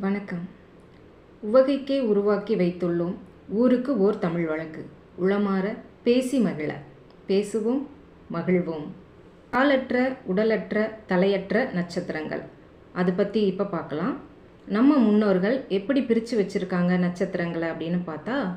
வணக்கம். உவகைக்கே உருவாக்கி வைத்துள்ளோம் ஊருக்கு ஓர் தமிழ் வழக்கு. உளமாற பேசி மகிழ. பேசுவோம் மகிழ்வோம். காலற்ற உடலற்ற தலையற்ற நட்சத்திரங்கள். அது பற்றி இப்போ பார்க்கலாம் நம்ம முன்னோர்கள் எப்படி பிரித்து வச்சுருக்காங்க நட்சத்திரங்களை அப்படின்னு பார்த்தா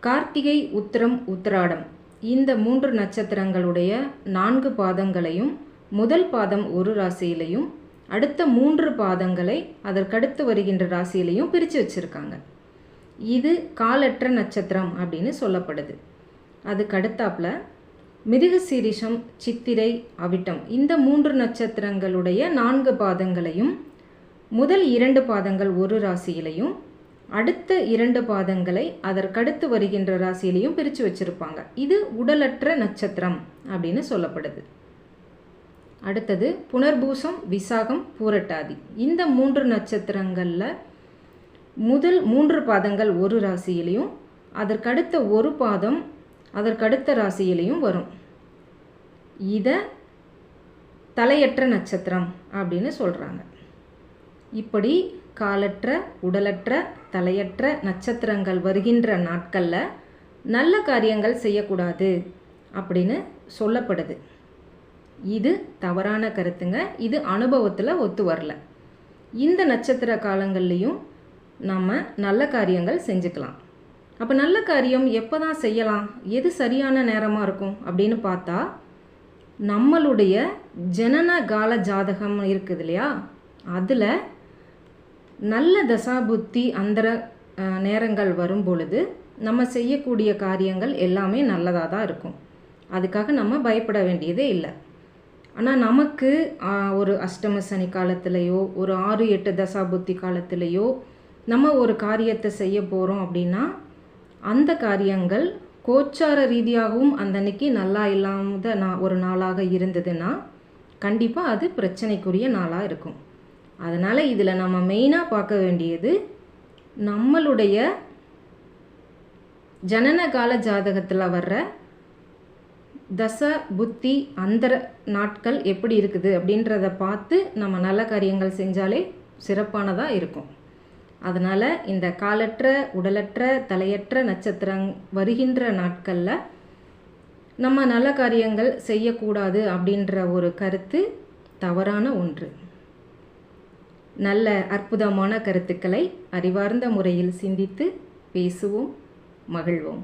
கார்த்திகை உத்திரம் உத்திராடம் இந்த மூன்று நட்சத்திரங்களுடைய நான்கு பாதங்களையும் முதல் பாதம் ஒரு ராசியிலையும் அடுத்த மூன்று பாதங்களை அதற்கடுத்து வருகின்ற ராசியிலையும் பிரித்து வச்சுருக்காங்க. இது காலற்ற நட்சத்திரம் அப்படின்னு சொல்லப்படுது. அதுக்கு அடுத்தாப்புல மிருகசீரிஷம் சித்திரை அவிட்டம் இந்த மூன்று நட்சத்திரங்களுடைய நான்கு பாதங்களையும் முதல் இரண்டு பாதங்கள் ஒரு ராசியிலையும் அடுத்த இரண்டு பாதங்களை அதற்கடுத்து வருகின்ற ராசியிலையும் பிரித்து வச்சுருப்பாங்க. இது உடலற்ற நட்சத்திரம் அப்படின்னு சொல்லப்படுது. அடுத்தது புனர்பூசம் விசாகம் பூரட்டாதி. இந்த மூன்று நட்சத்திரங்களில் முதல் மூன்று பாதங்கள் ஒரு ராசியிலையும் அதற்கடுத்த ஒரு பாதம் அதற்கடுத்த ராசியிலையும் வரும். இதை தலையற்ற நட்சத்திரம் அப்படின்னு சொல்கிறாங்க இப்படி காலற்ற உடலற்ற தலையற்ற நட்சத்திரங்கள் வருகின்ற நாட்களில் நல்ல காரியங்கள் செய்யக்கூடாது அப்படின்னு சொல்லப்படுது. இது தவறான கருத்துங்க. இது அனுபவத்தில் ஒத்து வரல. இந்த நட்சத்திர காலங்கள்லேயும் நம்ம நல்ல காரியங்கள் செஞ்சுக்கலாம். அப்போ நல்ல காரியம் எப்போ தான் செய்யலாம்? எது சரியான நேரமாக இருக்கும்? அப்படின்னு பார்த்தா நம்மளுடைய ஜனன கால ஜாதகம் இருக்குது இல்லையா? அதில் நல்ல தசாபுத்தி அந்தர நேரங்கள் வரும் பொழுது நம்ம செய்யக்கூடிய காரியங்கள் எல்லாமே நல்லதாக தான் இருக்கும். அதுக்காக நம்ம பயப்பட வேண்டியதே இல்லை. ஆனால் நமக்கு ஒரு அஷ்டம சனி காலத்திலையோ ஒரு ஆறு எட்டு தசாபுத்தி காலத்திலையோ நம்ம ஒரு காரியத்தை செய்ய போகிறோம் அப்படின்னா அந்த காரியங்கள் கோச்சார ரீதியாகவும் அந்த அன்னைக்கு நல்லா இல்லாத நான் ஒரு நாளாக இருந்ததுன்னா கண்டிப்பாக அது பிரச்சனைக்குரிய நாளாக இருக்கும். அதனால் இதில் நம்ம மெயினாக பார்க்க வேண்டியது நம்மளுடைய ஜனன கால ஜாதகத்தில் வர்ற தச புத்தி அந்தர நாட்கள் எப்படி இருக்குது அப்படின்றத பார்த்து நம்ம நல்ல காரியங்கள் செஞ்சாலே சிறப்பானதாக இருக்கும். அதனால் இந்த காலற்ற உடலற்ற தலையற்ற நட்சத்திரம் வருகின்ற நாட்களில் நம்ம நல்ல காரியங்கள் செய்யக்கூடாது அப்படின்ற ஒரு கருத்து தவறான ஒன்று. நல்ல அற்புதமான கருத்துக்களை அறிவார்ந்த முறையில் சிந்தித்து பேசுவோம் மகிழ்வோம்.